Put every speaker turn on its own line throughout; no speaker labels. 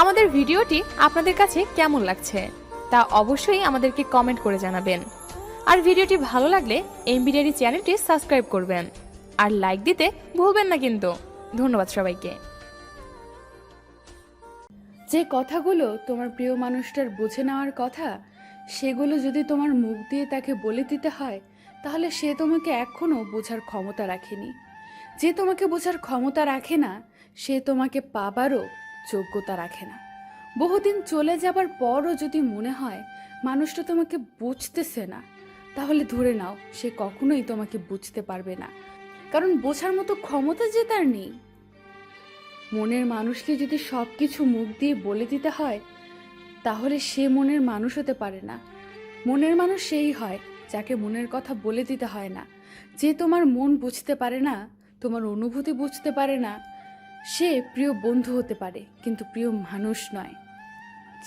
আমাদের ভিডিওটি আপনাদের কাছে কেমন লাগছে তা অবশ্যই আমাদেরকে কমেন্ট করে জানাবেন। আর ভিডিওটি ভালো লাগলে এমবিডিআরি চ্যানেলটি সাবস্ক্রাইব করবেন। আর লাইক দিতে ভুলবেন না কিন্তু। ধন্যবাদ সবাইকে।
যে কথাগুলো তোমার প্রিয় মানুষটার বুঝে নেওয়ার কথা, সেগুলো যদি তোমার মুখ দিয়ে তাকে বলে দিতে হয়, তাহলে সে তোমাকে এখনও বোঝার ক্ষমতা রাখেনি। যে তোমাকে বোঝার ক্ষমতা রাখে না, সে তোমাকে পাবারও যোগ্যতা রাখে না। বহুদিন চলে যাবার পরও যদি মনে হয়, মানুষটা তোমাকে বুঝতেছে না, তাহলে ধরে নাও, সে কখনোই তোমাকে বুঝতে পারবে না। কারণ বোঝার মতো ক্ষমতা যে তার নেই। মনের মানুষকে যদি সব কিছু মুখ দিয়ে বলে দিতে হয়, তাহলে সে মনের মানুষ হতে পারে না। মনের মানুষ সেই হয়, যাকে মনের কথা বলে দিতে হয় না। যে তোমার মন বুঝতে পারে না, তোমার অনুভূতি বুঝতে পারে না সে প্রিয় বন্ধু হতে পারে, কিন্তু প্রিয় মানুষ নয়।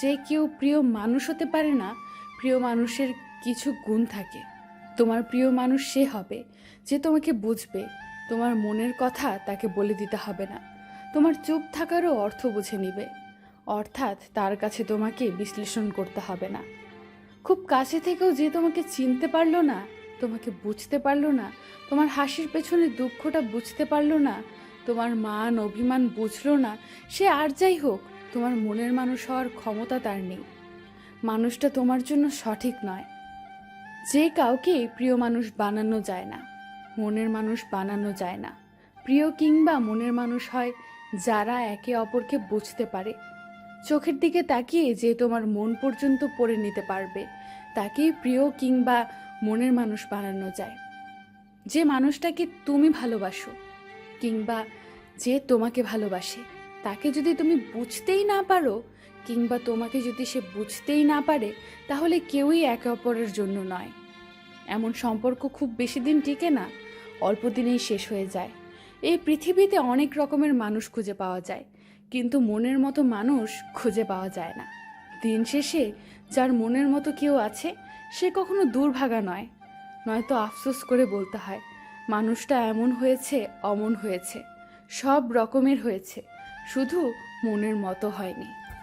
যে কেউ প্রিয় মানুষ হতে পারে না, প্রিয় মানুষের কিছু গুণ থাকে। তোমার প্রিয় মানুষ সে হবে, যে তোমাকে বুঝবে, তোমার মনের কথা তাকে বলে দিতে হবে না। তোমার চুপ থাকারও অর্থ বুঝে নিবে, অর্থাৎ তার কাছে তোমাকে বিশ্লেষণ করতে হবে না। খুব কাছে থেকেও যে তোমাকে চিনতে পারল না, তোমাকে বুঝতে পারল না, তোমার হাসির পেছনে দুঃখটা বুঝতে পারল না তোমার মান, অভিমান বুঝলো না, সে আর যাই হোক, তোমার মনের মানুষ হওয়ার ক্ষমতা তার নেই। মানুষটা তোমার জন্য সঠিক নয়। যে কাউকে প্রিয় মানুষ বানানো যায় না, মনের মানুষ বানানো যায় না। প্রিয় কিংবা মনের মানুষ হয় যারা একে অপরকে বুঝতে পারে। চোখের দিকে তাকিয়ে যে তোমার মন পর্যন্ত পড়ে নিতে পারবে, তাকেই প্রিয় কিংবা মনের মানুষ বানানো যায়। যে মানুষটাকে তুমি ভালোবাসো কিংবা যে তোমাকে ভালোবাসে, তাকে যদি তুমি বুঝতেই না পারো, কিংবা তোমাকে যদি সে বুঝতেই না পারে, তাহলে কেউই একে অপরের জন্য নয়। এমন সম্পর্ক খুব বেশি দিন টিকে না, অল্প দিনেই শেষ হয়ে যায়। এই পৃথিবীতে অনেক রকমের মানুষ খুঁজে পাওয়া যায়, কিন্তু মনের মতো মানুষ খুঁজে পাওয়া যায় না। দিন শেষে যার মনের মতো কেউ আছে, সে কখনো দুর্ভাগা নয়, নয়তো আফসোস করে বলতে হয় মানুষটা এমন হয়েছে অমন হয়েছে। সব রকমের হয়েছে। শুধু মনের মতো হয়নি।